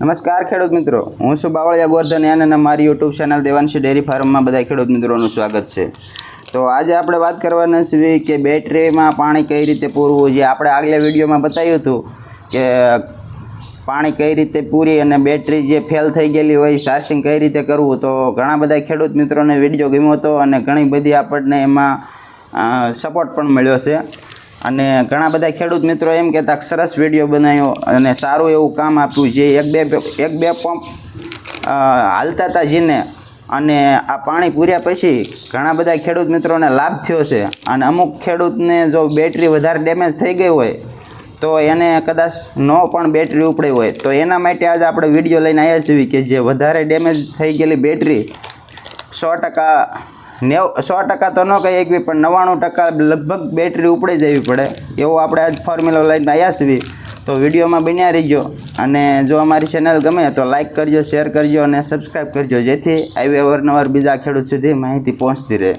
નમસ્કાર ખેડૂત મિત્રો. હું છું બાવળિયા ગોરધન અને મારી યુટ્યુબ ચેનલ દેવાંશી ડેરી ફાર્મમાં બધા ખેડૂત મિત્રોનું સ્વાગત છે. તો આજે આપણે વાત કરવાના છીએ કે બેટરીમાં પાણી કઈ રીતે પૂરવું જે આપણે આગલા વિડીયોમાં બતાવ્યું હતું કે પાણી કઈ રીતે પૂરી અને બેટરી જે ફેલ થઈ ગયેલી હોય ચાર્જિંગ કઈ રીતે કરવું. તો ઘણા બધા ખેડૂત મિત્રોને વીડિયો ગમ્યો હતો અને ઘણી બધી આપણને એમાં સપોર્ટ પણ મળ્યો છે. અને ઘણા બધા ખેડૂત મિત્રો એમ કહેતા સરસ વીડિયો બનાવ્યો અને સારું એવું કામ આપ્યું જે એક બે એક બે પંપ હાલતા હતા જીને અને આ પાણી પૂર્યા પછી ઘણા બધા ખેડૂત મિત્રોને લાભ થયો છે. અને અમુક ખેડૂતને જો બેટરી વધારે ડેમેજ થઈ ગઈ હોય, તો એને કદાચ ન પણ બેટરી ઉપડી હોય. તો એના માટે આજે આપણે વીડિયો લઈને આવ્યા છીએ કે જે વધારે ડેમેજ થઈ ગયેલી બેટરી સો ટકા નેવ સો ટકા તો ન કહી કે પણ નવ્વાણું ટકા લગભગ બેટરી ઉપડી જવી પડે. એવો આપણે આજ ફોર્મ્યુલા લઈને આવ્યા છીએ. તો વિડીયોમાં બન્યા રહીજો. અને જો અમારી ચેનલ ગમે તો લાઇક કરજો શેર કરજો અને સબસ્ક્રાઈબ કરજો, જેથી આવી અવારનવાર બીજા ખેડૂત સુધી માહિતી પહોંચતી રહે.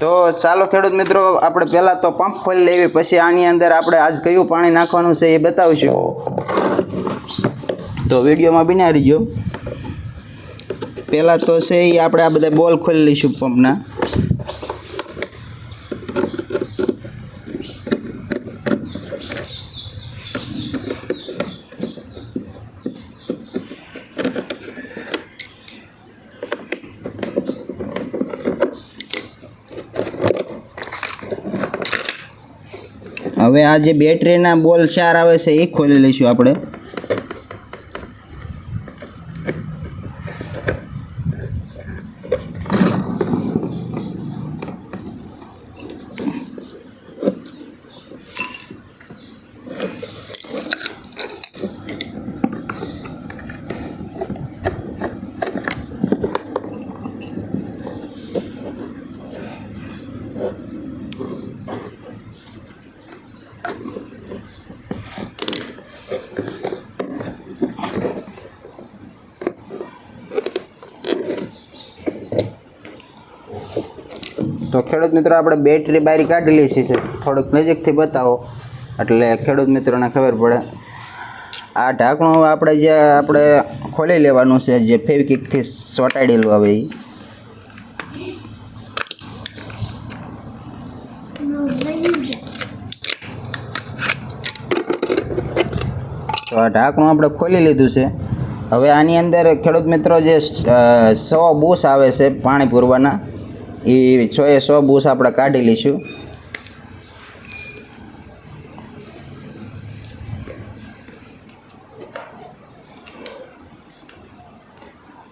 તો ચાલો ખેડૂત મિત્રો, આપણે પહેલાં તો પંપ ખોલી લેવી, પછી આની અંદર આપણે આજ કયું પાણી નાખવાનું છે એ બતાવીશું. તો વિડીયોમાં બન્યા રહીજો. પહેલાં તો છે એ આપણે આ બધા બોલ ખોલી લઈશું પંપના હવે આ જે બેટરીના બોલ ચાર આવે છે એ ખોલી લઈશું આપણે. તો ખેડૂત મિત્રો, આપણે બેટરી બારી કાઢી લઈશી છે. થોડુંક નજીકથી બતાવો. એટલે ખેડૂત મિત્રોને ખબર પડે. આ ઢાંકણું આપણે જે, આપણે ખોલી લેવાનું છે, જે ફેવિકિકથી ચોંટાડેલું આવે એ તો આ ઢાંકણું આપણે ખોલી લીધું છે. હવે આની અંદર ખેડૂત મિત્રો જે સો બૂસ આવે છે પાણી પૂરવાના એ સો એ સો બૂસ આપણે કાઢી લઈશું.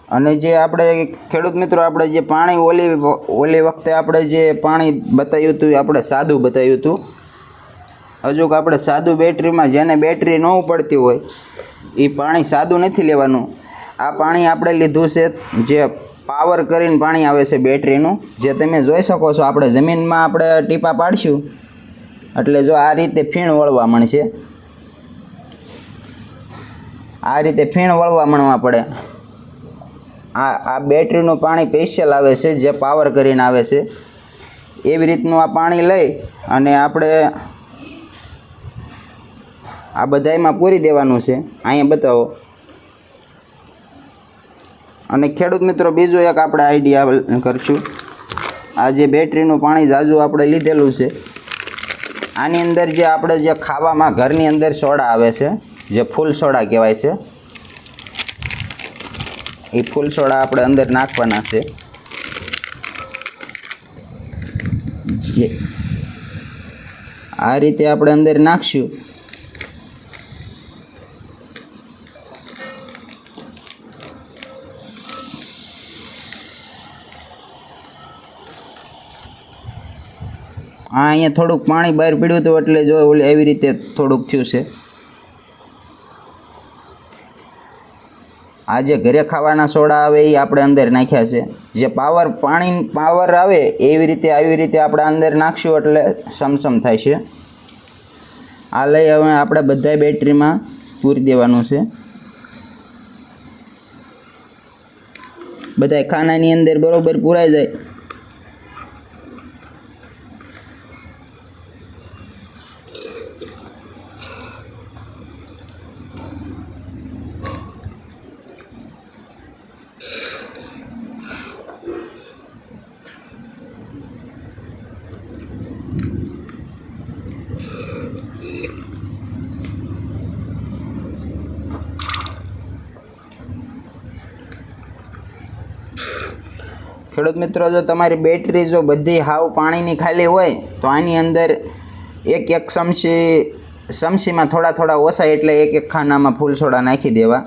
અને જે આપણે ખેડૂત મિત્રો, આપણે જે પાણી ઓલી ઓલી વખતે આપણે જે પાણી બતાવ્યું હતું આપણે સાદું બતાવ્યું હતું. હજુ આપણે સાદું બેટરીમાં જેને બેટરી ન પડતી હોય એ પાણી સાદું નથી લેવાનું. આ પાણી આપણે લીધું છે જે પાવર કરીને પાણી આવે છે બેટરીનું. જે તમે જોઈ શકો છો, આપણે જમીનમાં આપણે ટીપા પાડશું. એટલે જો આ રીતે ફીણ વળવા મળશે આ રીતે ફીણ વળવા મળવા પડે. આ આ બેટરીનું પાણી સ્પેશિયલ આવે છે, જે પાવર કરીને આવે છે. એવી રીતનું આ પાણી લઈ અને આપણે આ બધાયમાં પૂરી દેવાનું છે. અહીંયા બતાવો. અને ખેડૂત મિત્રો, બીજું એક આપણે આઈડિયા કરશું. આ જે બેટરીનું પાણી ઝાઝું આપણે લીધેલું છે, આની અંદર જે આપણે જે ખાવામાં ઘરની અંદર સોડા આવે છે, જે ફૂલ સોડા કહેવાય છે, એ ફૂલ સોડા આપણે અંદર નાખવાના છે. આ રીતે આપણે અંદર નાખશું. આ અહીંયા થોડુંક પાણી બહાર પીડ્યું હતું એટલે જો ઓલી એવી રીતે થોડુંક થયું છે. આ જે ઘરે ખાવાના સોડા આવે એ આપણે અંદર નાખ્યા છે. જે પાવર પાણી, પાવર આવે એવી રીતે, આવી રીતે આપણે અંદર નાખશું એટલે સમસમ થાય છે. આ લઈ હવે આપણે બધા બેટરીમાં પૂરી દેવાનું છે. બધા ખાનાની અંદર બરાબર પૂરાઈ જાય. ખેડૂત મિત્રો, જો તમારી બેટરી જો બધી હાવ પાણીની ખાલી હોય, તો આની અંદર એક એક ચમચી ચમચીમાં થોડા થોડા ઓછા એટલે એક એક ખાનામાં ફૂલ સોડા નાખી દેવા.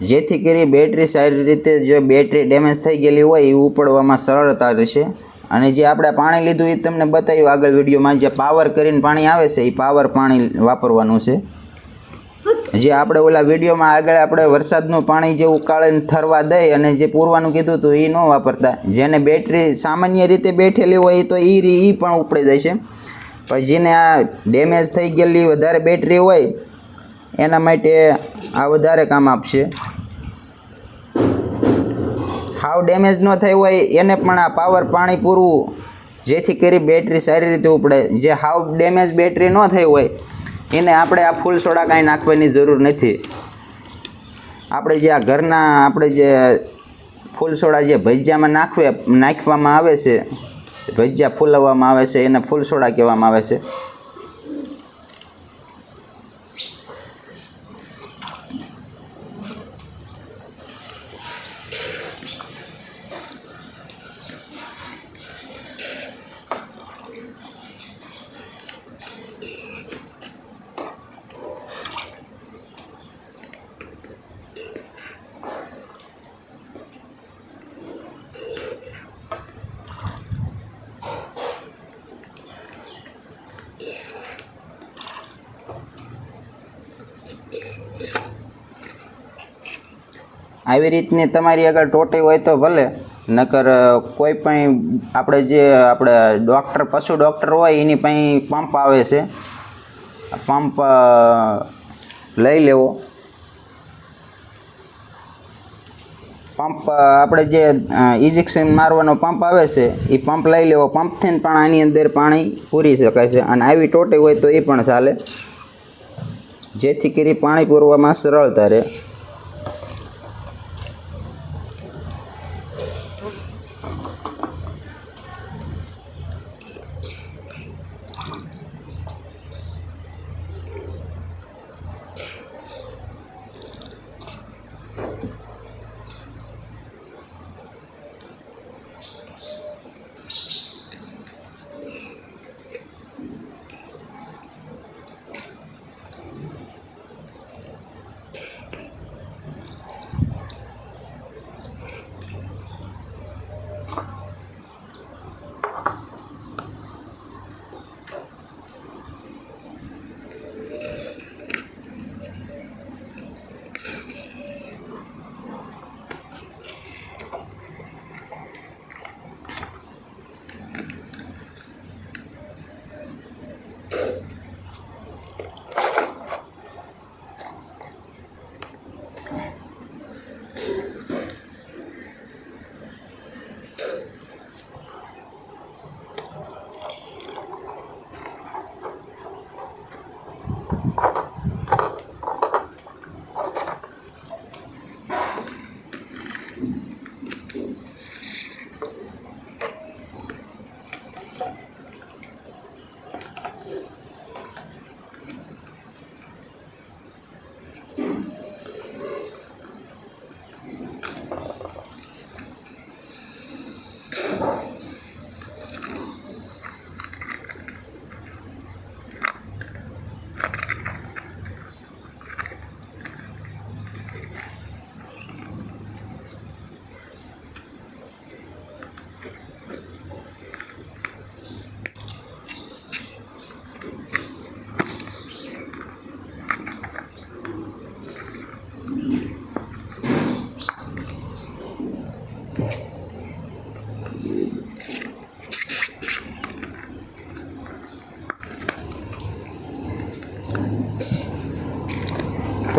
જેથી કરી બેટરી સારી રીતે જો બેટરી ડેમેજ થઈ ગયેલી હોય એ ઉપડવામાં સરળતા રહેશે. અને જે આપણે પાણી લીધું એ તમને બતાવ્યું આગળ વિડીયોમાં, જે પાવર કરીને પાણી આવે છે એ પાવર પાણી વાપરવાનું છે. જે આપણે ઓલા વિડીયોમાં આગળ આપણે વરસાદનું પાણી જે ઉકાળીને ઠરવા દઈ અને જે પૂરવાનું કીધું હતું એ ન વાપરતા. જેને બેટરી સામાન્ય રીતે બેઠેલી હોય તો એ એ પણ ઉપડી જાય છે. પણ જેને આ ડેમેજ થઈ ગયેલી વધારે બેટરી હોય, એના માટે આ વધારે કામ આપશે. હાવ ડેમેજ ન થઈ હોય, એને પણ આ પાવર પાણી પૂરવું જેથી કરી બેટરી સારી રીતે ઉપડે. જે હાવ ડેમેજ બેટરી ન થઈ હોય એને આપણે આ ફૂલ સોડા કાંઈ નાખવાની જરૂર નથી. આપણે જે આ ઘરના આપણે જે ફૂલ સોડા જે ભજીયામાં નાખવે, નાખવામાં આવે છે, ભજીયા ફૂલવવામાં આવે છે, એને ફૂલ સોડા કહેવામાં આવે છે. આવી રીતની તમારી આગળ ટોટી હોય તો ભલે, નકર કોઈ પણ આપણે જે આપણે ડૉક્ટર પશુ ડૉક્ટર હોય એની પાસે પંપ આવે છે. પંપ લઈ લેવો. પંપ આપણે જે ઇજેક્શન મારવાનો પંપ આવે છે, એ પંપ લઈ લેવો. પંપથી પણ આની અંદર પાણી પૂરી શકાય છે. અને આવી ટોટી હોય તો એ પણ ચાલે. જેથી કરી પાણી પૂરવામાં સરળતા રહે.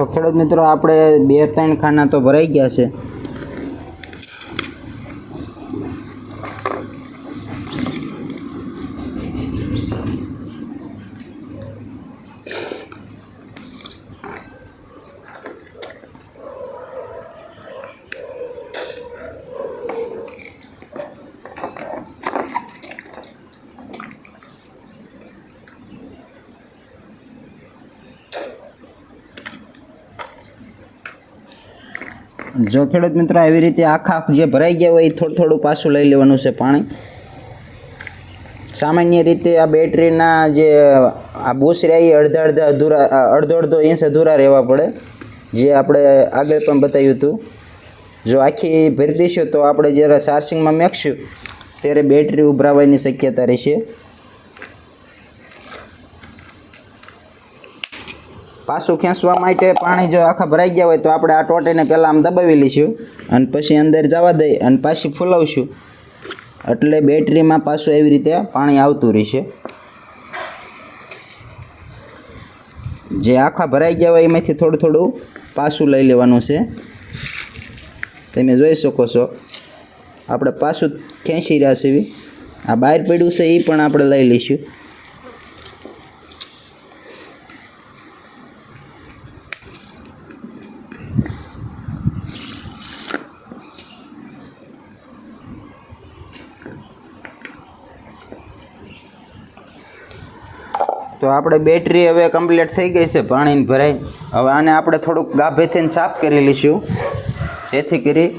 ખેડૂત મિત્રો આપણે બે ત્રણ ખાના તો ભરાઈ ગયા છે. જો ખેડૂત મિત્રો આવી રીતે આખા જે ભરાઈ ગયા હોય એ થોડું થોડું પાછું લઈ લેવાનું છે પાણી. સામાન્ય રીતે આ બેટરીના જે આ બુસરા એ અડધા અડધા અધૂરા અડધો અડધો ઇંચ અધૂરા રહેવા પડે. જે આપણે આગળ પણ બતાવ્યું હતું. જો આખી ભરી દઈશું તો આપણે જ્યારે ચાર્જિંગમાં મેકશું, ત્યારે બેટરી ઉભરાવાની શક્યતા રહેશે. પાછું ખેંચવા માટે પાણી જો આખા ભરાઈ ગયા હોય તો આપણે આ ટોટીને પહેલાં આમ દબાવી લઈશું અને પછી અંદર જવા દઈ અને પાછી ફૂલાવશું. એટલે બેટરીમાં પાછું એવી રીતે પાણી આવતું રહેશે. જે આખા ભરાઈ ગયા હોય એમાંથી થોડું થોડું પાછું લઈ લેવાનું છે. તમે જોઈ શકો છો. આપણે પાછું ખેંચી રહ્યા છીએ. આ બહાર પડ્યું છે, એ પણ આપણે લઈ લઈશું. તો આપણે બેટરી હવે કમ્પ્લીટ થઈ ગઈ છે પાણીને ભરાઈ. હવે આને આપણે થોડુંક ગાભેથી સાફ કરી લઈશું. જેથી કરી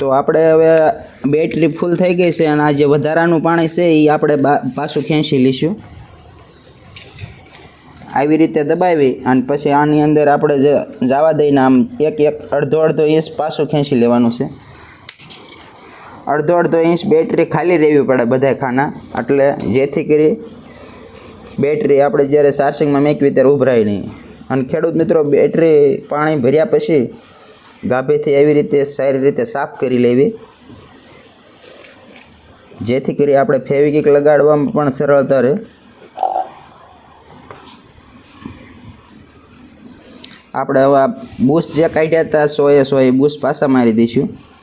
તો આપણે હવે બેટરી ફૂલ થઈ ગઈ છે અને આ જે વધારાનું પાણી છે એ આપણે પાછું ખેંચી લઈશું. આવી રીતે દબાવી અને પછી આની અંદર આપણે જે જવા દઈને આમ એક એક અડધો અડધો ઇંચ પાછું ખેંચી લેવાનું છે. અડધો અડધો ઇંચ બેટરી ખાલી રહેવી પડે બધા ખાના. એટલે જેથી કરી બેટરી આપણે જ્યારે ચાર્જિંગમાં મેકવી ત્યારે ઉભરાય નહીં. અને ખેડૂત મિત્રો, બેટરી પાણી ભર્યા પછી ગાભેથી એવી રીતે સારી રીતે સાફ કરી લેવી. જેથી કરી આપણે ફેવિકિક લગાડવામાં પણ સરળતા રહે. આપણે હવે આ બુશ જે કાઢ્યા હતા સો એ સો એ બુશ પાછા મારી દઈશું.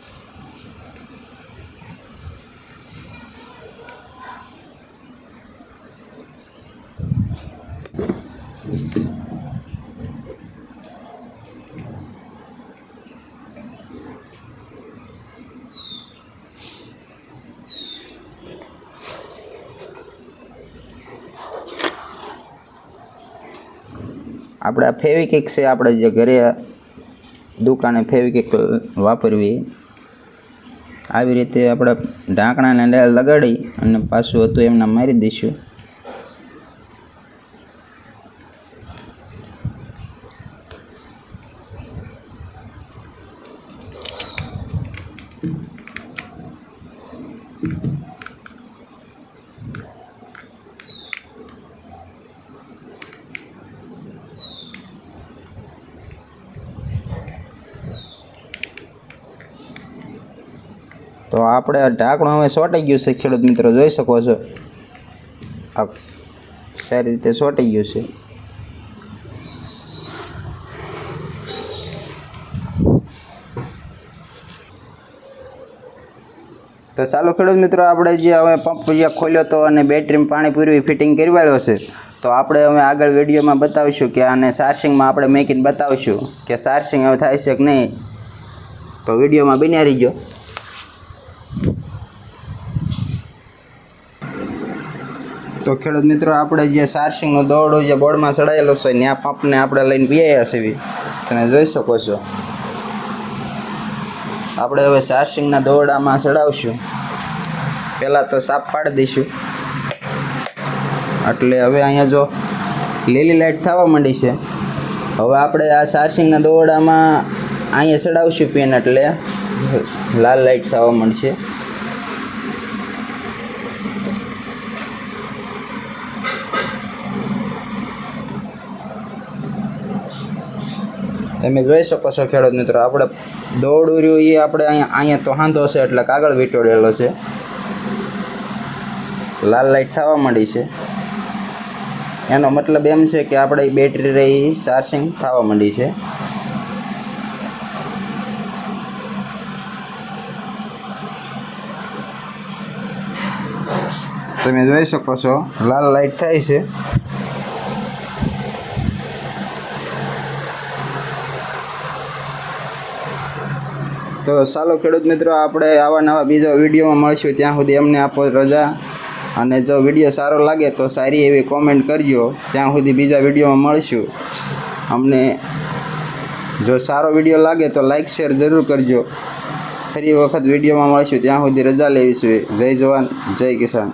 આપણે આ ફેવિકિક છે, આપણે જે ઘરે દુકાને ફેવિકિક વાપરવી, આવી રીતે આપણે ઢાંકણાને લગાડી અને પાછું હતું એમને મારી દઈશું. તો આપણે ઢાંકણું હવે સોટાઈ ગયું છે, ખેડૂત મિત્રો, જોઈ શકો છો. આ સારી રીતે સોટાઈ ગયું છે. તો ચાલો ખેડૂત મિત્રો, આપણે જે હવે પંપ જે ખોલ્યો હતો અને બેટરીમાં પાણી પૂરવી ફિટિંગ કરવાયો છે, તો આપણે હવે આગળ વિડીયોમાં બતાવીશું કે આને સાર્સિંગમાં આપણે મેકીને બતાવીશું કે સાર્સિંગ હવે થાય છે કે નહીં. તો વિડીયોમાં બન્યા રહીજો. તો ખેડૂત મિત્રો, આપણે જે સારસિંગનો દોરડો જે બોર્ડમાં ચડાયેલો છે ત્યાં પંપને આપણે લઈને પીયા છીએ. તમે જોઈ શકો છો. આપણે હવે સારસિંગના દોરડામાં ચડાવશું. પહેલાં તો સાફ પાડી દઈશું. એટલે હવે અહીંયા જો લીલી લાઇટ થવા માંડી છે. હવે આપણે આ સારસિંગના દોરડામાં અહીંયા ચડાવશું પેન એટલે. લાલ લાઇટ થવા માંડશે તમે જોઈ શકો છો ખેડૂત મિત્રો, આપણે દોડ ઉર્યું એ આપણે અહીંયા અહીંયા તો હાંધો છે, એટલે કાગળ વીંટોડેલો છે. લાલ લાઇટ થવા માંડી છે. એનો મતલબ એમ છે કે આપણે બેટરી રહી ચાર્જિંગ થવા માંડી છે. તમે જોઈ શકો છો, લાલ લાઇટ થાય છે. તો ચાલો ખેડૂત મિત્રો, આપણે આવા નવા બીજા વિડીયોમાં મળશું. ત્યાં સુધી અમને આપો રજા. અને જો વીડિયો સારો લાગે તો સારી એવી કોમેન્ટ કરજો. ત્યાં સુધી બીજા વિડીયોમાં મળશું. અમને જો સારો વીડિયો લાગે તો લાઈક શેર જરૂર કરજો. ફરી વખત વિડીયોમાં મળશું. ત્યાં સુધી રજા લેવીશું. જય જવાન, જય કિસાન.